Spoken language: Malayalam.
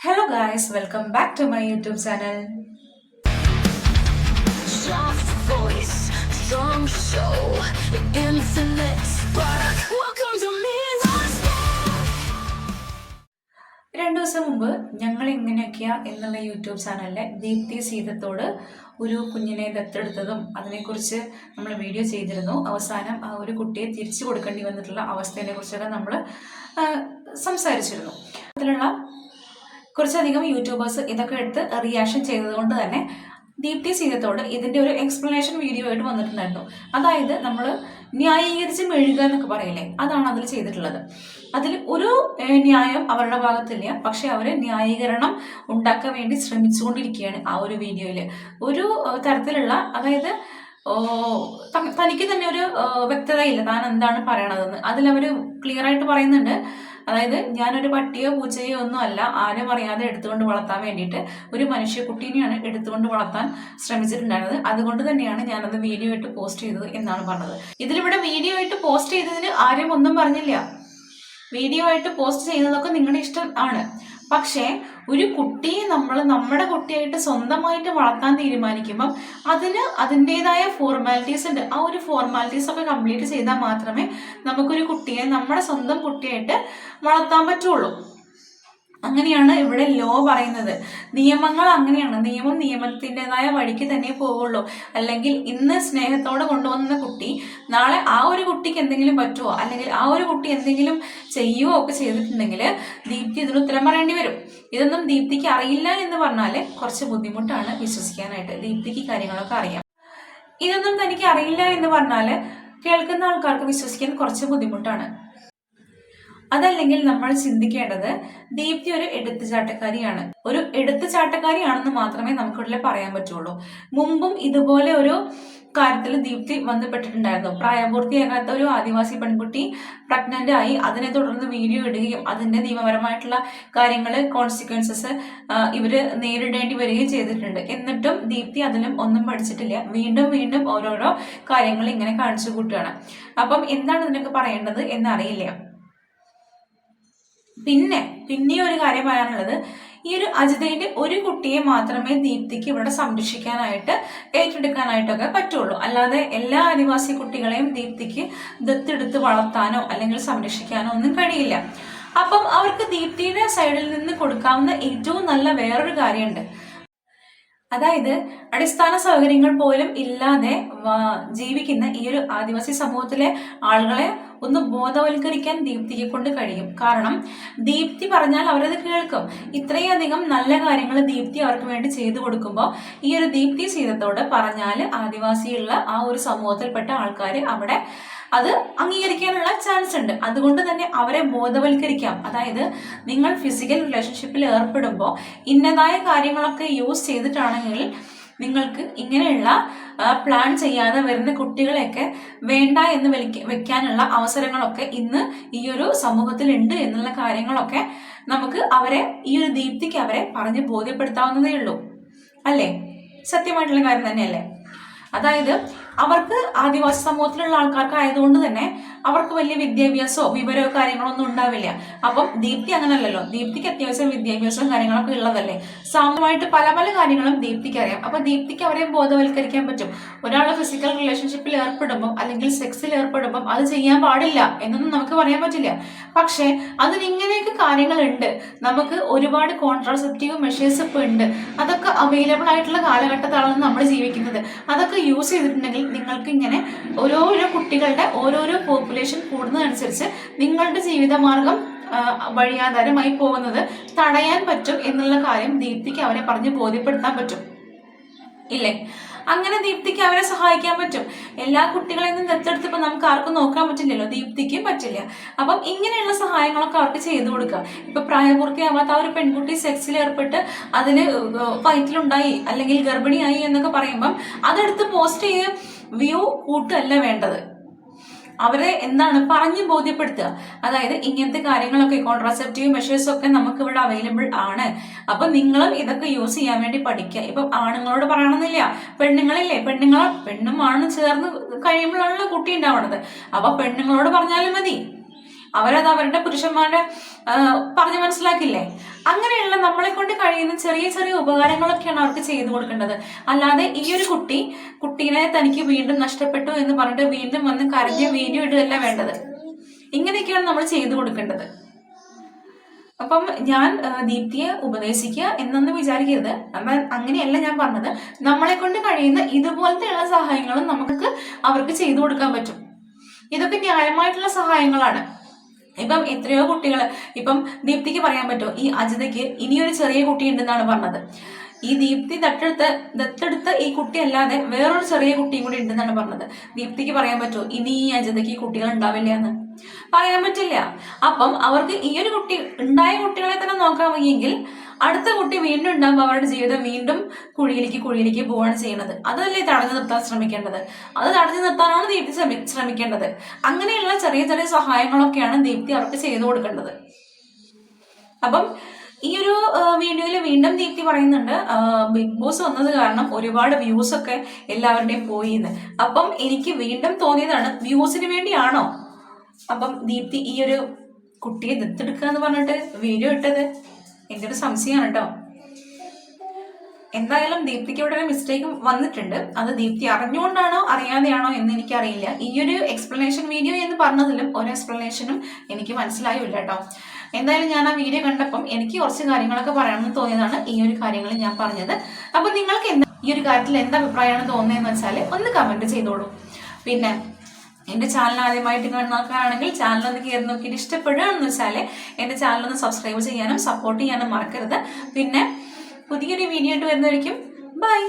Hello guys welcome back to my YouTube channel രണ്ടു ദിവസം മുമ്പ് ഞങ്ങൾ എങ്ങനെയൊക്കെയാ എന്നുള്ള യൂട്യൂബ് ചാനലിലെ ദീപ്തി സീതത്തോട് ഒരു കുഞ്ഞിനെ ദത്തെടുത്തതും അതിനെക്കുറിച്ച് നമ്മൾ വീഡിയോ ചെയ്തിരുന്നു. അവസാനം ആ ഒരു കുട്ടിയെ തിരിച്ചു കൊടുക്കേണ്ടി വന്നിട്ടുള്ള അവസ്ഥയെ കുറിച്ചൊക്കെ നമ്മൾ സംസാരിച്ചിരുന്നു. അതിലുള്ള കുറച്ചധികം യൂട്യൂബേഴ്സ് ഇതൊക്കെ എടുത്ത് റിയാക്ഷൻ ചെയ്തതുകൊണ്ട് തന്നെ ദീപ്തി സീതത്തോട് ഇതിന്റെ ഒരു എക്സ്പ്ലനേഷൻ വീഡിയോ ആയിട്ട് വന്നിട്ടുണ്ടായിരുന്നു. അതായത് നമ്മൾ ന്യായീകരിച്ച് മെഴുകുക എന്നൊക്കെ പറയില്ലേ അതാണ് അതിൽ ചെയ്തിട്ടുള്ളത്. അതിൽ ഒരു ന്യായം അവരുടെ ഭാഗത്തില്ല പക്ഷെ അവർ ന്യായീകരണം ഉണ്ടാക്കാൻ വേണ്ടി ശ്രമിച്ചുകൊണ്ടിരിക്കുകയാണ് ആ ഒരു വീഡിയോയിൽ ഒരു തരത്തിലുള്ള അതായത് തനിക്ക് തന്നെ ഒരു വ്യക്തതയില്ല താൻ എന്താണ് പറയണതെന്ന്. അതിൽ അവർ ക്ലിയർ ആയിട്ട് പറയുന്നുണ്ട് അതായത് ഞാനൊരു പട്ടിയോ പൂച്ചയോ ഒന്നും അല്ല ആരും അറിയാതെ എടുത്തുകൊണ്ട് വളർത്താൻ വേണ്ടിയിട്ട് ഒരു മനുഷ്യക്കുട്ടീനെയാണ് എടുത്തുകൊണ്ട് വളർത്താൻ ശ്രമിച്ചിട്ടുണ്ടായിരുന്നത്. അതുകൊണ്ട് തന്നെയാണ് ഞാനത് വീഡിയോ ആയിട്ട് പോസ്റ്റ് ചെയ്തത് എന്നാണ് പറഞ്ഞത്. ഇതിലിവിടെ വീഡിയോ ആയിട്ട് പോസ്റ്റ് ചെയ്തതിന് ആരും ഒന്നും പറഞ്ഞില്ല. വീഡിയോ ആയിട്ട് പോസ്റ്റ് ചെയ്യുന്നതൊക്കെ നിങ്ങളുടെ ഇഷ്ടം ആണ്. പക്ഷേ ഒരു കുട്ടിയെ നമ്മൾ നമ്മുടെ കുട്ടിയായിട്ട് സ്വന്തമായിട്ട് വളർത്താൻ തീരുമാനിക്കുമ്പം അതിന് അതിന്റെതായ ഫോർമാലിറ്റീസ് ഉണ്ട്. ആ ഒരു ഫോർമാലിറ്റീസ് ഒക്കെ കംപ്ലീറ്റ് ചെയ്താൽ മാത്രമേ നമുക്കൊരു കുട്ടിയെ നമ്മുടെ സ്വന്തം കുട്ടിയായിട്ട് വളർത്താൻ പറ്റുള്ളൂ. അങ്ങനെയാണ് ഇവിടെ ലോ പറയുന്നത്. നിയമങ്ങൾ അങ്ങനെയാണ്. നിയമം നിയമത്തിന്റെതായ വഴിക്ക് തന്നെ പോവുള്ളൂ അല്ലെങ്കിൽ ഇന്ന് സ്നേഹത്തോടെ കൊണ്ടുവന്ന കുട്ടി നാളെ ആ ഒരു കുട്ടിക്ക് എന്തെങ്കിലും പറ്റുമോ അല്ലെങ്കിൽ ആ ഒരു കുട്ടി എന്തെങ്കിലും ചെയ്യുവോ ഒക്കെ ചെയ്തിട്ടുണ്ടെങ്കിൽ ദീപ്തി ഇതിന് ഉത്തരം പറയേണ്ടി വരും. ഇതൊന്നും ദീപ്തിക്ക് അറിയില്ല എന്ന് പറഞ്ഞാൽ കുറച്ച് ബുദ്ധിമുട്ടാണ് വിശ്വസിക്കാനായിട്ട്. ദീപ്തിക്ക് കാര്യങ്ങളൊക്കെ അറിയാം. ഇതൊന്നും തനിക്ക് അറിയില്ല എന്ന് പറഞ്ഞാൽ കേൾക്കുന്ന ആൾക്കാർക്ക് വിശ്വസിക്കാൻ കുറച്ച് ബുദ്ധിമുട്ടാണ്. അതല്ലെങ്കിൽ നമ്മൾ ചിന്തിക്കേണ്ടത് ദീപ്തി ഒരു എടുത്തുചാട്ടക്കാരിയാണ്. ഒരു എടുത്തുചാട്ടക്കാരിയാണെന്ന് മാത്രമേ നമുക്കിവിടെ പറയാൻ പറ്റുള്ളൂ. മുമ്പും ഇതുപോലെ ഒരു കാര്യത്തിൽ ദീപ്തി ബന്ധപ്പെട്ടിട്ടുണ്ടായിരുന്നു. പ്രായപൂർത്തിയാകാത്ത ഒരു ആദിവാസി പെൺകുട്ടി പ്രഗ്നന്റ് ആയി അതിനെ തുടർന്ന് വീഡിയോ ഇടുകയും അതിന്റെ നിയമപരമായിട്ടുള്ള കാര്യങ്ങൾ കോൺസിക്വൻസസ് ഇവർ നേരിടേണ്ടി വരികയും ചെയ്തിട്ടുണ്ട്. എന്നിട്ടും ദീപ്തി അതിലും ഒന്നും പഠിച്ചിട്ടില്ല. വീണ്ടും വീണ്ടും ഓരോരോ കാര്യങ്ങൾ ഇങ്ങനെ കാണിച്ചു കൂട്ടുകയാണ്. അപ്പം എന്താണ് ഇതിനൊക്കെ പറയേണ്ടത് എന്നറിയില്ല. പിന്നെ പിന്നെ ഒരു കാര്യം പറയാനുള്ളത് ഈ ഒരു അജിതയുടെ ഒരു കുട്ടിയെ മാത്രമേ ദീപ്തിക്ക് ഇവിടെ സംരക്ഷിക്കാനായിട്ട് ഏറ്റെടുക്കാനായിട്ടൊക്കെ പറ്റുള്ളൂ. അല്ലാതെ എല്ലാ ആദിവാസി കുട്ടികളെയും ദീപ്തിക്ക് ദത്തെടുത്ത് വളർത്താനോ അല്ലെങ്കിൽ സംരക്ഷിക്കാനോ ഒന്നും കഴിയില്ല. അപ്പം അവർക്ക് ദീപ്തിയുടെ സൈഡിൽ നിന്ന് കൊടുക്കാവുന്ന ഏറ്റവും നല്ല വേറൊരു കാര്യമുണ്ട്. അതായത് അടിസ്ഥാന സൗകര്യങ്ങൾ പോലും ഇല്ലാതെ ജീവിക്കുന്ന ഈ ഒരു ആദിവാസി സമൂഹത്തിലെ ആളുകളെ ഒന്ന് ബോധവൽക്കരിക്കാൻ ദീപ്തിയെ കൊണ്ട് കഴിയും. കാരണം ദീപ്തി പറഞ്ഞാൽ അവരത് കേൾക്കും. ഇത്രയധികം നല്ല കാര്യങ്ങൾ ദീപ്തി അവർക്ക് വേണ്ടി ചെയ്തു കൊടുക്കുമ്പോൾ ഈ ഒരു ദീപ്തി സീതത്തോട് പറഞ്ഞാൽ ആദിവാസിയുള്ള ആ ഒരു സമൂഹത്തിൽപ്പെട്ട ആൾക്കാർ അവിടെ അത് അംഗീകരിക്കാനുള്ള ചാൻസ് ഉണ്ട്. അതുകൊണ്ട് തന്നെ അവരെ ബോധവൽക്കരിക്കാം. അതായത് നിങ്ങൾ ഫിസിക്കൽ റിലേഷൻഷിപ്പിൽ ഏർപ്പെടുമ്പോൾ ഇന്നതായ കാര്യങ്ങളൊക്കെ യൂസ് ചെയ്തിട്ടാണെങ്കിൽ നിങ്ങൾക്ക് ഇങ്ങനെയുള്ള പ്ലാൻ ചെയ്യാതെ വരുന്ന കുട്ടികളെയൊക്കെ വേണ്ട എന്ന് വെക്കാനുള്ള അവസരങ്ങളൊക്കെ ഇന്ന് ഈ ഒരു സമൂഹത്തിൽ ഉണ്ട് എന്നുള്ള കാര്യങ്ങളൊക്കെ നമുക്ക് അവരെ ഈ ഒരു ദീപ്തിക്ക് അവരെ പറഞ്ഞ് ബോധ്യപ്പെടുത്താവുന്നതേ ഉള്ളൂ. അല്ലേ? സത്യമായിട്ടുള്ള കാര്യം തന്നെയല്ലേ? അതായത് അവർക്ക് ആദിവാസി സമൂഹത്തിലുള്ള ആൾക്കാർക്ക് ആയതുകൊണ്ട് തന്നെ അവർക്ക് വലിയ വിദ്യാഭ്യാസമോ വിവരമോ കാര്യങ്ങളോ ഒന്നും ഉണ്ടാവില്ല. അപ്പം ദീപ്തി അങ്ങനല്ലല്ലോ. ദീപ്തിക്ക് അത്യാവശ്യം വിദ്യാഭ്യാസവും കാര്യങ്ങളൊക്കെ ഉള്ളതല്ലേ. സാമ്യമായിട്ട് പല പല കാര്യങ്ങളും ദീപ്തിക്ക് അറിയാം. അപ്പൊ ദീപ്തിക്ക് അവരെ ബോധവൽക്കരിക്കാൻ പറ്റും. ഒരാൾ ഫിസിക്കൽ റിലേഷൻഷിപ്പിൽ ഏർപ്പെടുമ്പോൾ അല്ലെങ്കിൽ സെക്സിൽ ഏർപ്പെടുമ്പോൾ അത് ചെയ്യാൻ പാടില്ല എന്നൊന്നും നമുക്ക് പറയാൻ പറ്റില്ല. പക്ഷേ അതിന് ഇങ്ങനെയൊക്കെ കാര്യങ്ങളുണ്ട്. നമുക്ക് ഒരുപാട് കോൺട്രാസെപ്റ്റീവ് മെഷേഴ്സ് ഇപ്പോൾ ഉണ്ട്. അതൊക്കെ അവൈലബിൾ ആയിട്ടുള്ള കാലഘട്ടത്തിലാണ് നമ്മൾ ജീവിക്കുന്നത്. അതൊക്കെ യൂസ് ചെയ്തിട്ടുണ്ടെങ്കിൽ നിങ്ങൾക്ക് ഇങ്ങനെ ഓരോരോ കുട്ടികളുടെ ഓരോരോ പോപ്പുലേഷൻ കൂടുന്നതനുസരിച്ച് നിങ്ങളുടെ ജീവിതമാർഗം വഴിയാധാരമായി പോകുന്നത് തടയാൻ പറ്റും എന്നുള്ള കാര്യം ദീപ്തിക്ക് അവരെ പറഞ്ഞ് ബോധ്യപ്പെടുത്താൻ പറ്റും. ഇല്ലേ? അങ്ങനെ ദീപ്തിക്ക് അവരെ സഹായിക്കാൻ പറ്റും. എല്ലാ കുട്ടികളെയും നിന്നും ദത്തെടുത്തപ്പോൾ നമുക്ക് ആർക്കും നോക്കാൻ പറ്റില്ലല്ലോ. ദീപ്തിക്ക് പറ്റില്ല. അപ്പം ഇങ്ങനെയുള്ള സഹായങ്ങളൊക്കെ അവർക്ക് ചെയ്തു കൊടുക്കുക. ഇപ്പൊ പ്രായപൂർത്തിയാവാത്ത ആ ഒരു പെൺകുട്ടി സെക്സിൽ ഏർപ്പെട്ട് അതിന് ഫൈറ്റിലുണ്ടായി അല്ലെങ്കിൽ ഗർഭിണിയായി എന്നൊക്കെ പറയുമ്പം അതെടുത്ത് പോസ്റ്റ് ചെയ്ത് വ്യൂ കൂട്ടല്ല വേണ്ടത്. അവരെ എന്താണ് പറഞ്ഞ് ബോധ്യപ്പെടുത്തുക. അതായത് ഇങ്ങനത്തെ കാര്യങ്ങളൊക്കെ കോൺട്രാസെപ്റ്റീവ് മെഷേഴ്സ് ഒക്കെ നമുക്ക് ഇവിടെ അവൈലബിൾ ആണ്. അപ്പൊ നിങ്ങളും ഇതൊക്കെ യൂസ് ചെയ്യാൻ വേണ്ടി പഠിക്കുക. ഇപ്പൊ ആണുങ്ങളോട് പറയണമെന്നില്ല പെണ്ണുങ്ങളില്ലേ? പെണ്ണുങ്ങൾ പെണ്ണും ആണും ചേർന്ന് കഴിയുമ്പോഴാണല്ലോ കുട്ടി ഉണ്ടാവണത്. അപ്പൊ പെണ്ണുങ്ങളോട് പറഞ്ഞാലും മതി. അവരത് അവരുടെ പുരുഷന്മാരുടെ പറഞ്ഞു മനസ്സിലാക്കില്ലേ? അങ്ങനെയുള്ള നമ്മളെ കൊണ്ട് കഴിയുന്ന ചെറിയ ചെറിയ ഉപകാരങ്ങളൊക്കെയാണ് അവർക്ക് ചെയ്തു കൊടുക്കേണ്ടത്. അല്ലാതെ ഈ ഒരു കുട്ടി കുട്ടീനെ തനിക്ക് വീണ്ടും നഷ്ടപ്പെട്ടു എന്ന് പറഞ്ഞിട്ട് വീണ്ടും വന്ന് കരഞ്ഞ് വീഡിയോ ഇടുകയല്ല വേണ്ടത്. ഇങ്ങനെയൊക്കെയാണ് നമ്മൾ ചെയ്തു കൊടുക്കേണ്ടത്. അപ്പം ഞാൻ ദീപ്തിയെ ഉപദേശിക്കുക എന്നൊന്നും വിചാരിക്കരുത്. അപ്പം അങ്ങനെയല്ല ഞാൻ പറഞ്ഞത്. നമ്മളെ കൊണ്ട് കഴിയുന്ന ഇതുപോലത്തെയുള്ള സഹായങ്ങളും നമുക്ക് അവർക്ക് ചെയ്തു കൊടുക്കാൻ പറ്റും. ഇതൊക്കെ ന്യായമായിട്ടുള്ള സഹായങ്ങളാണ്. ഇപ്പം എത്രയോ കുട്ടികൾ ഇപ്പം ദീപ്തിക്ക് പറയാൻ പറ്റുമോ ഈ അജിതയ്ക്ക് ഇനിയൊരു ചെറിയ കുട്ടി ഉണ്ടെന്നാണ് പറഞ്ഞത്. ഈ ദീപ്തി ദത്തെടുത്ത് ദത്തെടുത്ത ഈ കുട്ടി അല്ലാതെ വേറൊരു ചെറിയ കുട്ടിയും കൂടി ഉണ്ടെന്നാണ് പറഞ്ഞത്. ദീപ്തിക്ക് പറയാൻ പറ്റുമോ ഇനി ഈ അജിതയ്ക്ക് കുട്ടികൾ ഉണ്ടാവില്ല എന്ന്? പറയാൻ പറ്റില്ല. അപ്പം അവർക്ക് ഈ ഒരു കുട്ടി ഉണ്ടായ കുട്ടികളെ തന്നെ നോക്കാൻ വയ്യെങ്കിൽ അടുത്ത കുട്ടി വീണ്ടും ഉണ്ടാകുമ്പോൾ അവരുടെ ജീവിതം വീണ്ടും കുഴിയിലേക്ക് കുഴിയിലേക്ക് പോവാണ് ചെയ്യുന്നത്. അതല്ലേ തടഞ്ഞു നിർത്താൻ ശ്രമിക്കേണ്ടത്? അത് തടഞ്ഞു നിർത്താനാണ് ദീപ്തി ശ്രമി- ശ്രമിക്കേണ്ടത്. അങ്ങനെയുള്ള ചെറിയ ചെറിയ സഹായങ്ങളൊക്കെയാണ് ദീപ്തി അവർക്ക് ചെയ്തു കൊടുക്കേണ്ടത്. അപ്പം ഈ ഒരു വീഡിയോയിൽ വീണ്ടും ദീപ്തി പറയുന്നുണ്ട് ബിഗ് ബോസ് വന്നത് കാരണം ഒരുപാട് വ്യൂസ് ഒക്കെ എല്ലാവരുടെയും പോയി എന്ന് അപ്പം എനിക്ക് വീണ്ടും തോന്നിയതാണ് വ്യൂസിന് വേണ്ടിയാണോ? അപ്പം ദീപ്തി ഈ ഒരു കുട്ടിയെ ദത്തെടുക്കുക എന്ന് പറഞ്ഞിട്ട് വീഡിയോ ഇട്ടത്? എന്റെ ഒരു സംശയമാണ് കേട്ടോ. എന്തായാലും ദീപ്തിക്ക് ഇവിടെ ഒരു മിസ്റ്റേക്ക് വന്നിട്ടുണ്ട്. അത് ദീപ്തി അറിഞ്ഞുകൊണ്ടാണോ അറിയാതെയാണോ എന്ന് എനിക്കറിയില്ല. ഈ ഒരു എക്സ്പ്ലനേഷൻ വീഡിയോ എന്ന് പറഞ്ഞതിലും ഒരു എക്സ്പ്ലനേഷനും എനിക്ക് മനസ്സിലായില്ല കേട്ടോ. എന്തായാലും ഞാൻ ആ വീഡിയോ കണ്ടപ്പം എനിക്ക് കുറച്ച് കാര്യങ്ങളൊക്കെ പറയണമെന്ന് തോന്നിയതാണ് ഈ ഒരു കാര്യങ്ങൾ ഞാൻ പറഞ്ഞത്. അപ്പൊ നിങ്ങൾക്ക് എന്താ ഈ ഒരു കാര്യത്തിൽ എന്താ അഭിപ്രായമാണ് തോന്നുന്നതെന്ന് വെച്ചാൽ ഒന്ന് കമന്റ് ചെയ്തോളൂ. പിന്നെ എന്റെ ചാനൽ ആദ്യമായിട്ട് കാണുന്നവർക്കാണെങ്കിൽ ചാനൽ ഒന്ന് കയറി നോക്കിയിട്ട് ഇഷ്ടപ്പെടുകയാണെന്ന് വെച്ചാൽ എന്റെ ചാനൽ ഒന്ന് സബ്സ്ക്രൈബ് ചെയ്യാനും സപ്പോർട്ട് ചെയ്യാനും മറക്കരുത്. പിന്നെ പുതിയൊരു വീഡിയോ ആയിട്ട് വരുന്നതായിരിക്കും. ബൈ